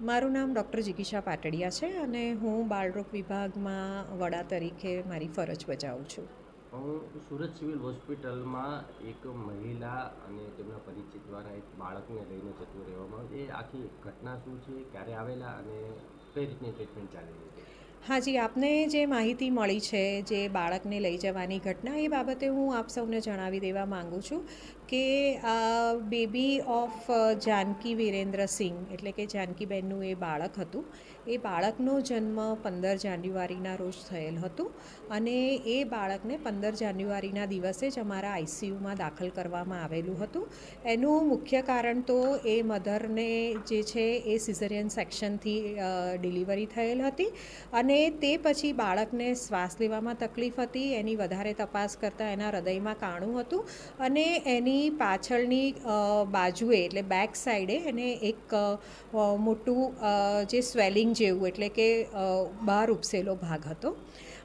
મારું નામ ડૉક્ટર જિગીશા પાટડિયા છે અને હું બાળરોગ વિભાગમાં વડા તરીકે મારી ફરજ બજાવું છું. હું સુરત સિવિલ હોસ્પિટલમાં એક મહિલા અને તેમના પરિચિત દ્વારા એક બાળકને લઈને જતું રહેવામાં આવે એ આખી ઘટના શું છે ક્યારે આવેલા અને કઈ રીતની ટ્રીટમેન્ટ ચાલી રહી છે? હાજી આપને જે માહિતી મળી છે જે બાળકને લઈ જવાની ઘટના એ બાબતે હું આપ સૌને જણાવી દેવા માગું છું કે આ બેબી ઓફ જાનકી વિરેન્દ્ર સિંહ, એટલે કે જાનકીબેનનું એ બાળક હતું. એ બાળકનો જન્મ પંદર જાન્યુઆરીના રોજ થયેલ હતું અને એ બાળકને પંદર જાન્યુઆરીના દિવસે જ અમારા આઈસીયુમાં દાખલ કરવામાં આવેલું હતું. એનું મુખ્ય કારણ તો એ મધરને જે છે એ સિઝરિયન સેક્શનથી ડિલિવરી થયેલ હતી અને તે પછી બાળકને શ્વાસ લેવામાં તકલીફ હતી, એની વધારે તપાસ કરતાં એના હૃદયમાં કાણું હતું અને એની પાછળની અ, બાજુએ એટલે બેક સાઈડે એને એક મોટું જે સ્વેલિંગ જેવું એટલે કે બહાર ઉપસેલો ભાગ હતો.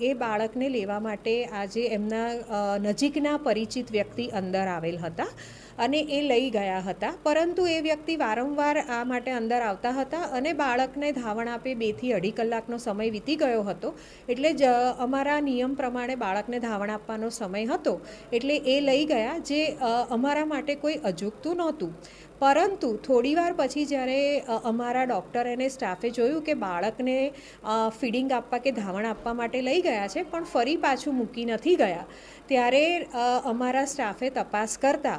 એ બાળકને લેવા માટે આજે એમના નજીકના પરિચિત વ્યક્તિ અંદર આવેલ હતા. અને એ લઈ ગયા હતા. પરંતુ એ વ્યક્તિ વારંવાર આ માટે અંદર આવતા હતા અને બાળકને ધાવણ આપે બેથી અઢી કલાકનો સમય વીતી ગયો હતો. એટલે જ અમારા નિયમ પ્રમાણે બાળકને ધાવણ આપવાનો સમય હતો. એટલે એ લઈ ગયા જે અમારા માટે કોઈ અજુગતું નહોતું. પરંતુ થોડીવાર પછી જ્યારે અમારા ડૉક્ટર અને સ્ટાફે જોયું કે બાળકને ફીડિંગ આપવા કે ધાવણ આપવા માટે લઈ ગયા છે, પણ ફરી પાછું મૂકી નથી ગયા. ત્યારે અમારા સ્ટાફે તપાસ કરતા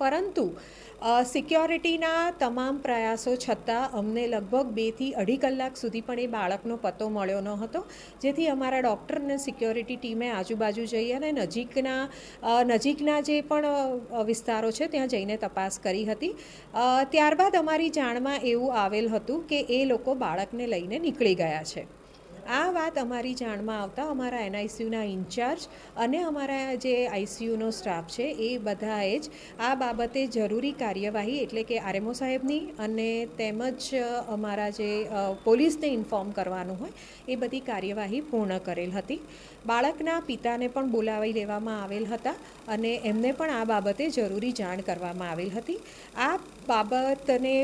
પરંતુ સિક્યોરિટીના તમામ પ્રયાસો છતાં અમને લગભગ બેથી અઢી કલાક સુધી પણ એ બાળકનો પતો મળ્યો ન હતો જેથી અમારા ડૉક્ટર અને સિક્યોરિટી ટીમે આજુબાજુ જઈ અને નજીકના નજીકના જે પણ વિસ્તારો છે ત્યાં જઈને તપાસ કરી હતી. ત્યારબાદ અમારી જાણમાં એવું આવેલ હતું કે એ લોકો બાળકને લઈને નીકળી ગયા છે. આ વાત અમારી જાણમાં આવતા અમારા એનઆઈસીયુના ઇન્ચાર્જ અને અમારા જે આઈસીયુનો સ્ટાફ છે, એ બધાએ જ આ બાબતે જરૂરી કાર્યવાહી એટલે કે આરએમઓ સાહેબની અને તેમજ અમારા જે પોલીસને ઇન્ફોર્મ કરવાનું હોય, એ બધી કાર્યવાહી પૂર્ણ કરેલ હતી. બાળકના પિતાને પણ બોલાવી લેવામાં આવેલ હતા અને એમને પણ આ બાબતે જરૂરી જાણ કરવામાં આવેલ હતી. આ બાબતને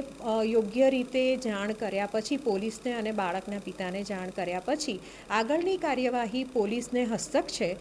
યોગ્ય રીતે જાણ કર્યા પછી પોલીસને અને બાળકના પિતાને જાણ કર્યા પછી આગળની કાર્યવાહી પોલીસને હસ્તક છે.